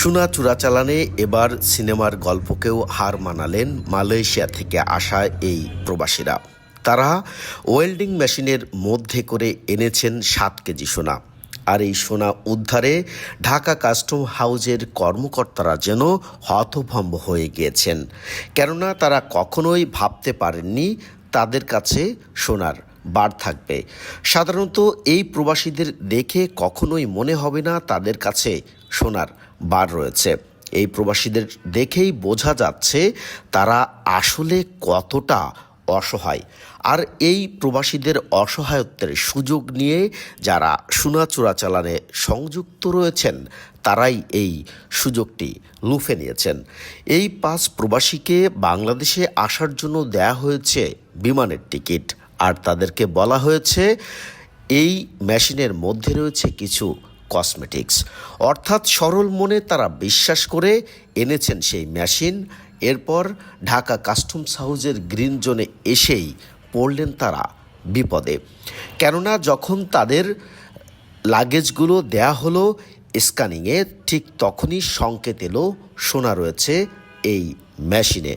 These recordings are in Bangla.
সোনা চোরাচালানে এবার সিনেমার গল্পকেও হার মানালেন মালয়েশিয়া থেকে আসা এই প্রবাসীরা। তারা ওয়েল্ডিং মেশিনের মধ্যে করে এনেছেন সাত কেজি সোনা। আর এই সোনা উদ্ধারে ঢাকা কাস্টম হাউজের কর্মকর্তারা যেন হতভম্ব হয়ে গিয়েছেন। কেননা তারা কখনোই ভাবতে পারেননি তাদের কাছে সোনার বার থাকবে। সাধারণত এই প্রবাসীদের দেখে কখনোই মনে হবে না তাদের কাছে সোনার বার রয়েছে। এই প্রবাসীদের দেখেই বোঝা যাচ্ছে তারা আসলে কতটা অসহায়। আর এই প্রবাসীদের অসহায়ত্বের সুযোগ নিয়ে যারা সোনা চোরাচালানে সংযুক্ত রয়েছেন, তারাই এই সুযোগটি লুফে নিয়েছেন। এই পাঁচ প্রবাসীকে বাংলাদেশে আসার জন্য দেয়া হয়েছে বিমানের টিকিট। আর তাদেরকে বলা হয়েছে এই মেশিনের মধ্যে রয়েছে কিছু কসমেটিক্স। অর্থাৎ সরল মনে তারা বিশ্বাস করে এনেছেন সেই মেশিন। এরপর ঢাকা কাস্টমস হাউজের গ্রিন জোনে এসেই পড়লেন তারা বিপদে। কেননা যখন তাদের লাগেজগুলো দেয়া হলো স্ক্যানিংয়ে, ঠিক তখনই সংকেত এলো, শোনা রয়েছে এই মেশিনে।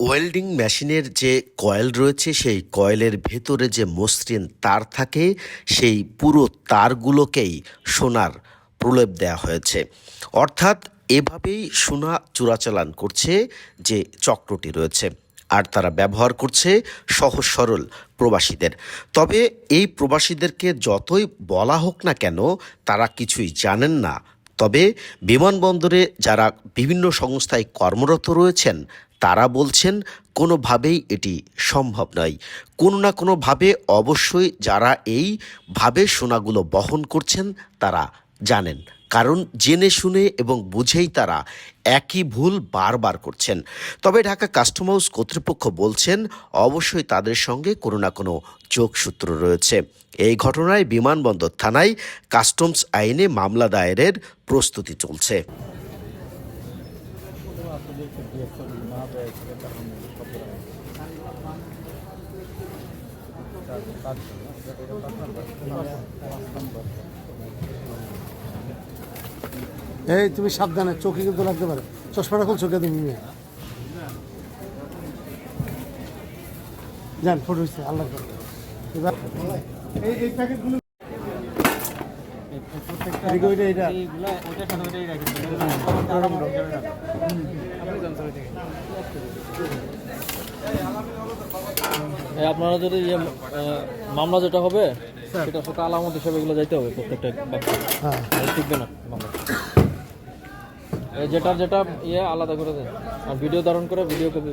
ওয়েল্ডিং মেশিনের যে কয়েল রয়েছে, সেই কয়েলের ভেতরে যে মসৃণ তার থাকে, সেই পুরো তারগুলোকেই সোনার প্রলেপ দেওয়া হয়েছে। অর্থাৎ এভাবেই সোনা চোরাচালান করছে যে চক্রটি রয়েছে। আর তারা ব্যবহার করছে সহজ সরল প্রবাসীদের। তবে এই প্রবাসীদেরকে যতই বলা হোক না কেন, তারা কিছুই জানেন না তবে বিমানবন্দরে যারা বিভিন্ন সংস্থায় কর্মরত রয়েছেন, তারা বলছেন কোনোভাবেই এটি সম্ভব নয়। কোনো না কোনোভাবে অবশ্যই যারা এইভাবে সোনাগুলো বহন করছেন, তারা জানেন। কারণ জেনে শুনে এবং বুঝেই তারা একই ভুল বারবার করছেন। তবে ঢাকা কাস্টম হাউস কর্তৃপক্ষ বলছেন, অবশ্যই তাদের সঙ্গে কোনো না কোনো যোগসূত্র রয়েছে। এই ঘটনায় বিমানবন্দর থানায় কাস্টমস আইনে মামলা দায়েরের প্রস্তুতি চলছে। এই তুমি সাবধানে চোখে কিন্তু লাগতে পারে। চশমাটা খুল চোখে তুমি? যান ফটো হচ্ছে আল্লাহ এবার এই প্যাকেটগুলো আপনারা যদি ইয়ে, মামলা যেটা হবে সেটা সাথে আলামত হিসাবে এগুলো যাইতে হবে প্রত্যেকটা হ্যাঁ। টিকবে না মামলা। যেটার যেটা ইয়ে আলাদা করে দেন। আর ভিডিও ধারণ করে ভিডিও কপি